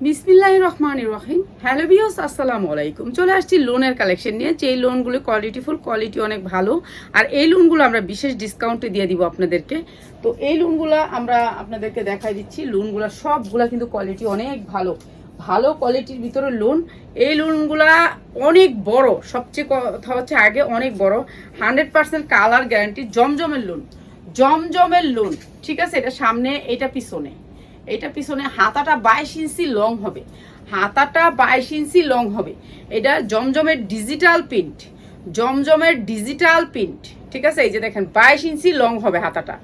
বিসমিল্লাহ রহমান রহিম। হ্যালো বিয়স আসসালামু আলাইকুম। চলে আসছি লোনের কালেকশন নিয়ে যে লোনগুলো কোয়ালিটিফুল কোয়ালিটি অনেক ভালো। আর এই লোনগুলো আমরা বিশেষ ডিসকাউন্টে দিয়ে দিব আপনাদেরকে। তো এই লোনগুলো আমরা আপনাদেরকে দেখাই দিচ্ছি। লোনগুলো সবগুলা কিন্তু কোয়ালিটি অনেক ভালো। ভালো কোয়ালিটির ভিতরে লোন এই লোনগুলা অনেক বড়। সবচেয়ে কথা হচ্ছে আগে অনেক বড়। হান্ড্রেড পার্সেন্ট কালার গ্যারান্টি জমজমের লোন জমজমের লোন ঠিক আছে? এটা সামনে, এটা পিছনে। এটা পিছনে হাতাটা বাইশ ইঞ্চি লং হবে। হাতাটা বাইশ ইঞ্চি লং হবে। এটা জমজমের ডিজিটাল প্রিন্ট জমজমের ডিজিটাল প্রিন্ট ঠিক আছে? এই যে দেখেন, বাইশ ইঞ্চি লং হবে হাতাটা।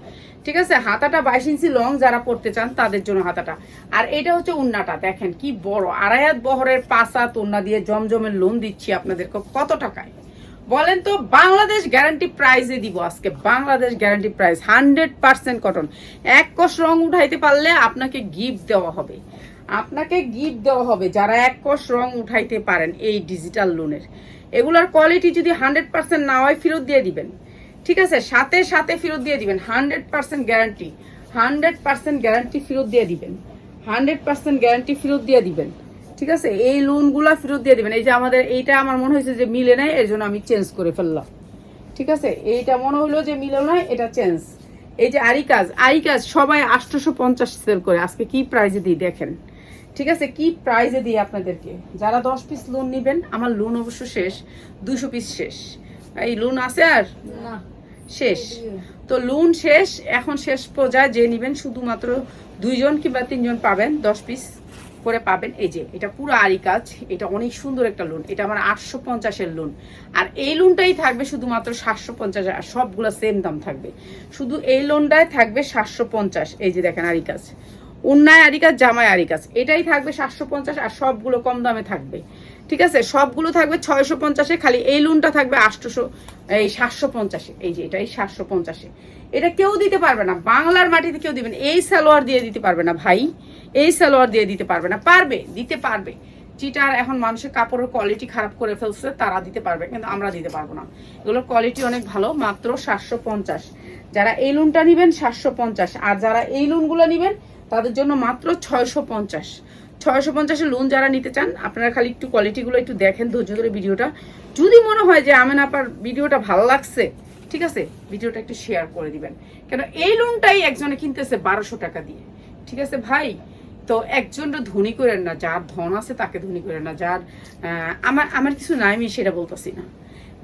ঠিক আছে? হাতাটা বাইশ ইঞ্চি লং যারা পড়তে চান, তাদের জন্য হাতাটা। আর এটা হচ্ছে উন্নাটা। দেখেন কি বড় আড়াইয়াত বহরের পাঁচাত উন্না দিয়ে জমজমের লোন দিচ্ছি আপনাদেরকে। কত টাকায়? বলেন তো, বাংলাদেশ গ্যারান্টি প্রাইজে দিব আজকে। Bangladesh guarantee price hundred percent cotton এক কষ রং উঠাইতে পারলে আপনাকে গিফট দেওয়া হবে। আপনাকে গিফট দেওয়া হবে যারা এক কষ রং উঠাইতে পারেন এই ডিজিটাল লোনের এগুলার কোয়ালিটি যদি হান্ড্রেড পার্সেন্ট না হয়, ফেরত দিয়ে দিবেন। ঠিক আছে? সাথে সাথে ফেরত দিয়ে দিবেন। Hundred percent guarantee hundred percent guarantee ফেরত দিয়ে দিবেন। হান্ড্রেড পার্সেন্ট গ্যারান্টি ফেরত দিয়ে দিবেন। ঠিক আছে? এই লোনগুলা ফেরত দিয়ে দিবেন। এই যে আমাদের এইটা আমার মনে হয়েছে যে মিলে নাই এর জন্য আমি চেঞ্জ করে ফেললাম। ঠিক আছে? এইটা মনে হলো যে মিলে নাই এটা চেঞ্জ এই যে আরিকাজ আরিকাজ সবাই আটশোশো পঞ্চাশ সেল করে। আজকে কি প্রাইজে দিই দেখেন। ঠিক আছে? কি প্রাইজে দিই আপনাদেরকে? যারা দশ পিস লোন নেবেন আমার লোন অবশ্য শেষ দুশো পিস শেষ। এই লোন আছে আর? না। শেষ। তো লোন শেষ এখন শেষ পর্যায়ে যে নেবেন শুধুমাত্র দুইজন কিংবা তিনজন পাবেন দশ পিস করে পাবেন। এই যে, এটা পুরো আরি কাজ এটা অনেক সুন্দর একটা লোন এটা আমার আটশো পঞ্চাশের লোন আর এই লোনটাই থাকবে শুধুমাত্র সাতশো পঞ্চাশ, আর সবগুলো সেম দাম থাকবে। শুধু এই লোনটাই থাকবে সাতশো পঞ্চাশ, এই যে দেখেন আরি কাজ উন্নায় আরি কাজ জামায় আরি কাজ এটাই থাকবে সাতশো পঞ্চাশ, আর সবগুলো কম দামে থাকবে। ঠিক আছে? সবগুলো থাকবে ছয়শো পঞ্চাশে, খালি এই লোনটা থাকবে আটশোশো, এই সাতশো পঞ্চাশে। এই যে, এটাই সাতশো পঞ্চাশে। এটা কেউ দিতে পারবে না, বাংলার মাটিতে কেউ দিবেন, এই সালোয়ার দিয়ে দিতে পারবে না ভাই। এই সালোয়ার দিয়ে দিতে পারবে না। পারবে, দিতে পারবে। চিটার এখন মানুষের কাপড়ের কোয়ালিটি খারাপ করে ফেলছে, তারা দিতে পারবে, কিন্তু আমরা দিতে পারব না। এগুলোর কোয়ালিটি অনেক ভালো, মাত্র সাতশো পঞ্চাশ। যারা এই লোনটা নিবেন, সাতশো পঞ্চাশ। আর যারা এই লোনগুলো নিবেন, তাদের জন্য মাত্র ছয়শো পঞ্চাশ। ছয়শো পঞ্চাশের লোন যারা নিতে চান, আপনারা খালি একটু কোয়ালিটিগুলো একটু দেখেন ধৈর্য ধরে ভিডিওটা। যদি মনে হয় যে আমেন আপার ভিডিওটা ভালো লাগছে, ঠিক আছে, ভিডিওটা একটু শেয়ার করে দিবেন। কেন, এই লোনটাই একজনে কিনতেছে বারোশো টাকা দিয়ে। ঠিক আছে, ভাই তো একজনটা ধনী করেন না, যার ধন আছে তাকে ধনী করেন না, যার আমার আমার কিছু নাই, আমি সেটা বলতেছি না।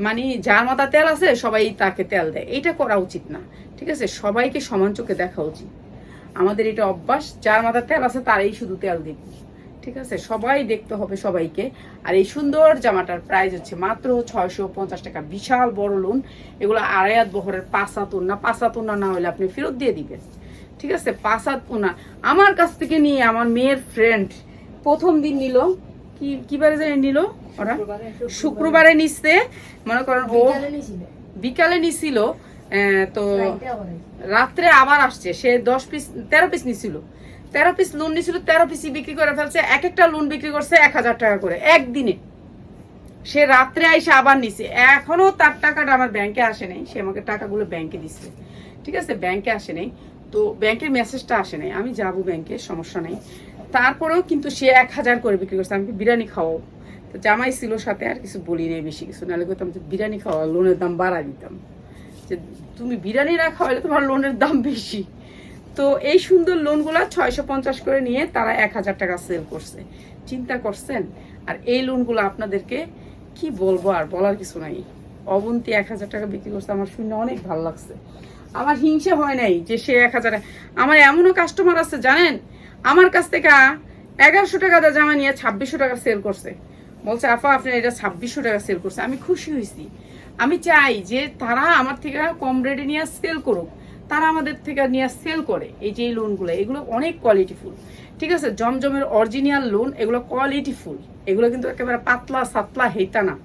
মানে যার মাথা তেল আছে, সবাই তাকে তেল দেয়। এটা করা উচিত না, ঠিক আছে? সবাইকে সমান চোখে দেখা উচিত। আমাদের এটা অভ্যাস, যার মাথার তেল আছে তারাই শুধু তেল দিব, ঠিক আছে? সবাই দেখতে হবে সবাইকে। আর এই সুন্দর জামাটার প্রাইস হচ্ছে মাত্র ছয়শো পঞ্চাশ টাকা। বিশাল বড় লোন এগুলো আড়াইয়াত বহরের পাঁচাত না পাঁচাত না হলে আপনি ফেরত দিয়ে দিবেন। ঠিক আছে পাঁচাত ওনা আমার কাছ থেকে নিয়ে আমার মেয়ের ফ্রেন্ড প্রথম দিন নিল। কি কিবারে জানি নিল ওরা? শুক্রবারে নিচ্ছে মনে করেন ও বিকালে নিছিল। তো রাত্রে আবার আসছে। সে দশ পিস তেরো পিস নিছিল। তেরো পিস লোন নিছিল তেরো পিসই বিক্রি করে ফেলছে। এক একটা লোন বিক্রি করছে এক হাজার টাকা করে একদিনে। সে রাত্রে আইসে আবার নিছে। এখনও তার টাকাটা আমার ব্যাংকে আসে নাই। সে আমাকে টাকাগুলো ব্যাংকে দিচ্ছে ঠিক আছে ব্যাংকে আসে নাই। তো ব্যাংকের মেসেজটা আসে নাই। আমি যাব ব্যাংকে, সমস্যা নেই। তারপরেও কিন্তু সে এক হাজার করে বিক্রি করছে। আমি বিরিয়ানি খাওয়াও তো জামাই ছিল সাথে, আর কিছু বলি নেই বেশি কিছু। নাহলে করতাম যে বিরিয়ানি খাওয়া লোনের দাম বাড়া দিতাম। যে তুমি বিরিয়ানি না খাওয়ালে তোমার লোনের দাম বেশি। তো এই সুন্দর লোনগুলো ছয়শো পঞ্চাশ করে নিয়ে তারা এক হাজার টাকা সেল করছে। চিন্তা করছেন? আর এই লোনগুলো আপনাদেরকে কি বলব আর বলার কিছু নাই। অবন্তি এক হাজার টাকা বিক্রি করছে, আমার শুনে অনেক ভালো লাগছে। আমার হিংসে হয় নাই যে সে এক হাজার আমার এমনও কাস্টমার আছে, জানেন? আমার কাছ থেকে এগারোশো টাকা দিয়ে জামা নিয়ে ছাব্বিশশো টাকা সেল করছে। বলছে আপা আপনি এটা ছাব্বিশশো টাকা সেল করছে। আমি খুশি হয়েছি। আমি চাই যে তারা আমার থেকে কম রেটে নিয়ে সেল করুক। তারা আমাদের থেকে নিয়ে সেল করে। এই যে লোনগুলো এগুলো অনেক কোয়ালিটিফুল ঠিক আছে? জমজমের অরিজিনাল লোন এগুলো কোয়ালিটিফুল এগুলো কিন্তু একেবারে পাতলা, সাতলা হেতা না।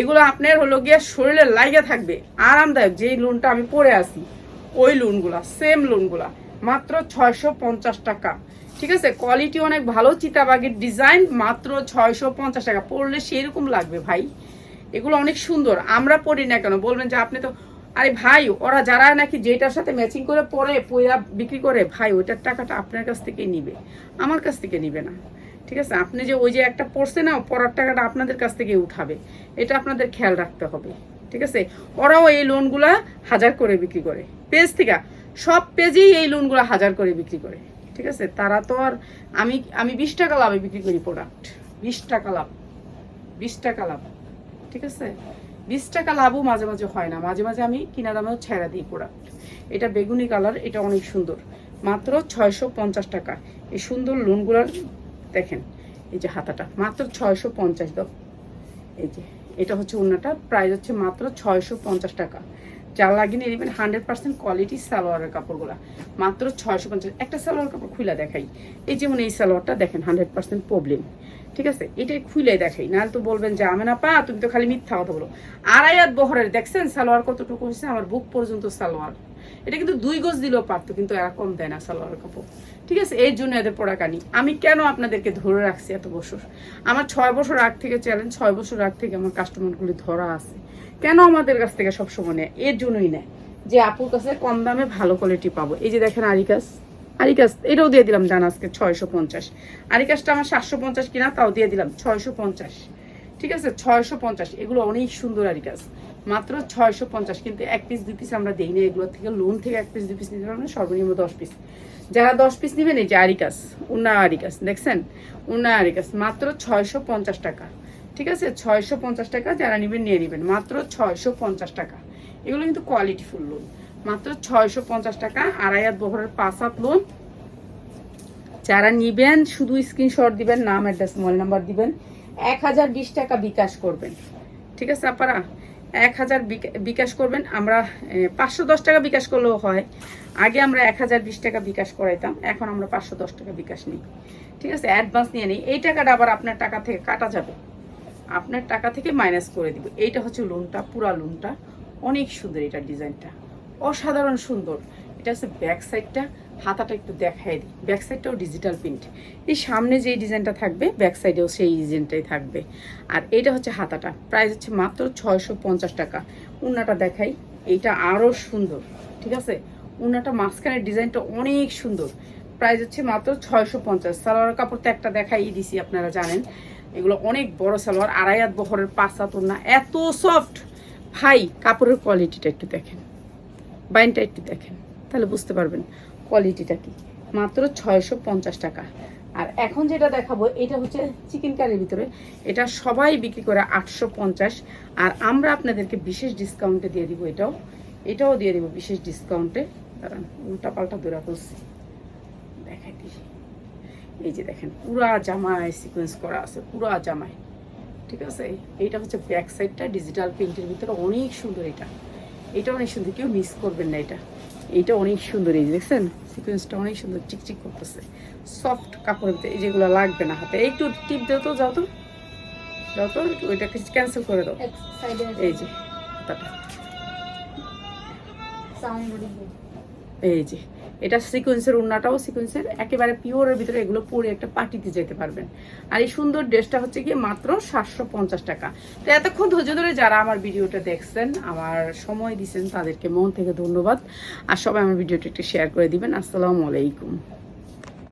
এগুলো আপনার হলো গিয়ে শরীরে লাইগা থাকবে, আরামদায়ক। যেই লোনটা আমি পরে আসি ওই লোনগুলা সেম লোনগুলা মাত্র ছয়শো পঞ্চাশ টাকা। ঠিক আছে? কোয়ালিটি অনেক ভালো চিতাবাগের ডিজাইন মাত্র ছয়শো পঞ্চাশ টাকা। পরলে সেরকম লাগবে ভাই। এগুলো অনেক সুন্দর। আমরা পড়ি না কেন? বলবেন যে আপনি তো, আরে ভাই, ওরা যারা নাকি যেটার সাথে ম্যাচিং করে পরে পয়লা বিক্রি করে, ভাই, ওইটার টাকাটা আপনার কাছ থেকেই নিবে। আমার কাছ থেকে নিবে না। ঠিক আছে? আপনি যে ওই যে একটা পড়ছে না, পড়ার টাকাটা আপনাদের কাছ থেকে উঠাবে, এটা আপনাদের খেয়াল রাখতে হবে, ঠিক আছে? ওরাও এই লোনগুলা হাজার করে বিক্রি করে। পেজ থেকে, সব পেজেই এই লোনগুলো হাজার করে বিক্রি করে, ঠিক আছে? তারা তো আর, আমি আমি বিশ টাকা লাভে বিক্রি করি প্রোডাক্ট বিশ টাকা লাভ, বিশ টাকা লাভ, ঠিক আছে? বিশ টাকা লাভও মাঝে মাঝে হয় না, মাঝে মাঝে আমি কিনা দামেও ছেড়া দিই প্রোডাক্ট এটা বেগুনি কালার এটা অনেক সুন্দর, মাত্র ছয়শো পঞ্চাশ টাকা। এই সুন্দর লোনগুলোর দেখেন, এই যে হাতাটা, মাত্র ছয়শো পঞ্চাশ দাও। এই যে, এটা হচ্ছে ওনাটা প্রাইস হচ্ছে মাত্র ছয়শো পঞ্চাশ টাকা। যার লাগিয়ে নিয়ে নেবেন হান্ড্রেড পার্সেন্ট কোয়ালিটি সালোয়ারের কাপড়গুলো, মাত্র ছয়শো পঞ্চাশ। একটা সালোয়ার কাপড় খুলে দেখাই। এই যেমন এই সালোয়ারটা, দেখেন হান্ড্রেড পার্সেন্ট প্রবলেম। ঠিক আছে? এটাই খুলে দেখাই। নাহলে তো বলবেন যে আমি না পা, তুমি তো খালি মিথ্যা কথা বলো। আড়াই হাত বহরের, দেখছেন? সালোয়ার কতটুকু হয়েছে আমার বুক পর্যন্ত সালোয়ার। এটা কিন্তু দুই গজ দিলেও পারতো, কিন্তু এরা কম দেয় না সালোয়ার কাপড়। ঠিক আছে? এর জন্য এদের প্রোডাক্ট আনি আমি কেন আপনাদেরকে ধরে রাখছি এত বছর? আমার ছয় বছর আগ থেকে চ্যালেঞ্জ ছয় বছর আগ থেকে আমার কাস্টমারগুলি ধরা আছে। কেন আমাদের কাছ থেকে সবসময় নেয়? এর জন্যই নেয়। যে আপুর কাছে কম দামে ভালো কোয়ালিটি পাবো। এই যে দেখেন আরিকাস। আরিকাস, এটাও দিয়ে দিলাম জান আজকে ছয়শো পঞ্চাশ। আরিকাসটা আমার সাতশো পঞ্চাশ কিনা তাও দিয়ে দিলাম ছয়শো পঞ্চাশ। ঠিক আছে? ছয়শো পঞ্চাশ। এগুলো অনেক সুন্দর আরিকাস। মাত্র ছয়শো পঞ্চাশ, কিন্তু এক পিস দুই পিস আমরা দিই না এগুলো থেকে লোন থেকে এক পিস দুই পিস নিতে পারবেন সর্বনিম্ন দশ পিস যারা দশ পিস নেবেন, এই যে আরিকাস উন্না আরিকাস দেখছেন? উন্না আরিকাস মাত্র ছয়শো পঞ্চাশ টাকা। ঠিক আছে? ছয়শো পঞ্চাশ টাকা যারা নেবেন, নিয়ে নেবেন। মাত্র ছয়শো পঞ্চাশ টাকা। এগুলো কিন্তু কোয়ালিটি ফুল লোন মাত্র ছয়শো পঞ্চাশ টাকা আড়াই হাত বহরের পাঁচ হাত লোন যারা নিবেন, শুধু স্ক্রিনশট দিবেন, নাম অ্যাড্রেস মোবাইল নাম্বার দিবেন। এক হাজার বিশ টাকা বিকাশ করবেন। ঠিক আছে আপনারা এক হাজার বিকা- বিকাশ করবেন। আমরা পাঁচশো দশ টাকা বিকাশ করলেও হয়। আগে আমরা এক হাজার বিশ টাকা বিকাশ করাইতাম, এখন আমরা পাঁচশো দশ টাকা বিকাশ নিই। ঠিক আছে অ্যাডভান্স নিয়ে নিই। এই টাকাটা আবার আপনার টাকা থেকে কাটা যাবে। আপনার টাকা থেকে মাইনাস করে দিব। এইটা হচ্ছে লোনটা পুরা লোনটা অনেক সুন্দর এটা ডিজাইনটা। অসাধারণ সুন্দর। এটা হচ্ছে ব্যাক সাইডটা হাতাটা একটু দেখাই দিই। ব্যাক সাইডটাও ডিজিটাল প্রিন্ট এই সামনে যেই ডিজাইনটা থাকবে ব্যাক সাইডেও সেই ডিজাইনটাই থাকবে। আর এটা হচ্ছে হাতাটা। প্রাইস হচ্ছে মাত্র ছয়শো পঞ্চাশ টাকা। উন্নাটা দেখাই। এইটা আরও সুন্দর। ঠিক আছে? উন্নাটা মাঝখানের ডিজাইনটা অনেক সুন্দর। প্রাইস হচ্ছে মাত্র ছয়শো পঞ্চাশ। সালোয়ার কাপড় তো একটা দেখাই দিছি, আপনারা জানেন। এগুলো অনেক বড় সালোয়ার, আড়াই হাত বহরের পাঁচ হাত ওড়না। এত সফট ভাই, কাপড়ের কোয়ালিটিটা একটু দেখেন। বাইনটা একটু দেখেন। তাহলে বুঝতে পারবেন। কোয়ালিটিটা কি? মাত্র ছয়শো পঞ্চাশ টাকা। আর এখন যেটা দেখাবো, এটা হচ্ছে চিকেন কারির ভিতরে। এটা সবাই বিক্রি করে আটশো পঞ্চাশ। আর আমরা আপনাদেরকে বিশেষ ডিসকাউন্টে দিয়ে দিব এটাও। এটাও দিয়ে দিব বিশেষ ডিসকাউন্টে দাঁড়ান উল্টা পাল্টা দূরা করছি। দেখাই দিই। এই যে দেখেন, পুরা জামায় সিকোয়েন্স করা আছে, পুরা জামায় ঠিক আছে? এইটা হচ্ছে ব্যাক সাইডটা ডিজিটাল প্রিন্টের ভিতরে। অনেক সুন্দর এটা। এটা অনেক সুন্দর, কেউ মিস করবেন না এটা। এইটা অনেক সুন্দর এই দেখছেন? সিকোয়েন্সটা অনেক সুন্দর চিকচিক করতেছে। সফট কাপড়ের ভিতরে এই যেগুলো লাগবে না হাতে। একটু টিপ দাও তো যাও তো। যাও তো ওইটাকে ক্যান্সেল করে দাও। এই যে এই যে এটা সিকোয়েন্সের উন্নাটাও সিকোয়েন্সের একেবারে পিওরের ভিতরে এগুলো পরে একটা পার্টিতে যেতে পারবেন। আর এই সুন্দর ড্রেসটা হচ্ছে গিয়ে মাত্র সাতশো পঞ্চাশ টাকা। তো এতক্ষণ ধৈর্য ধরে যারা আমার ভিডিওটা দেখছেন, আমার সময় দিচ্ছেন তাদেরকে মন থেকে ধন্যবাদ। আর সবাই আমার ভিডিওটা একটু শেয়ার করে দিবেন। আসসালামু আলাইকুম।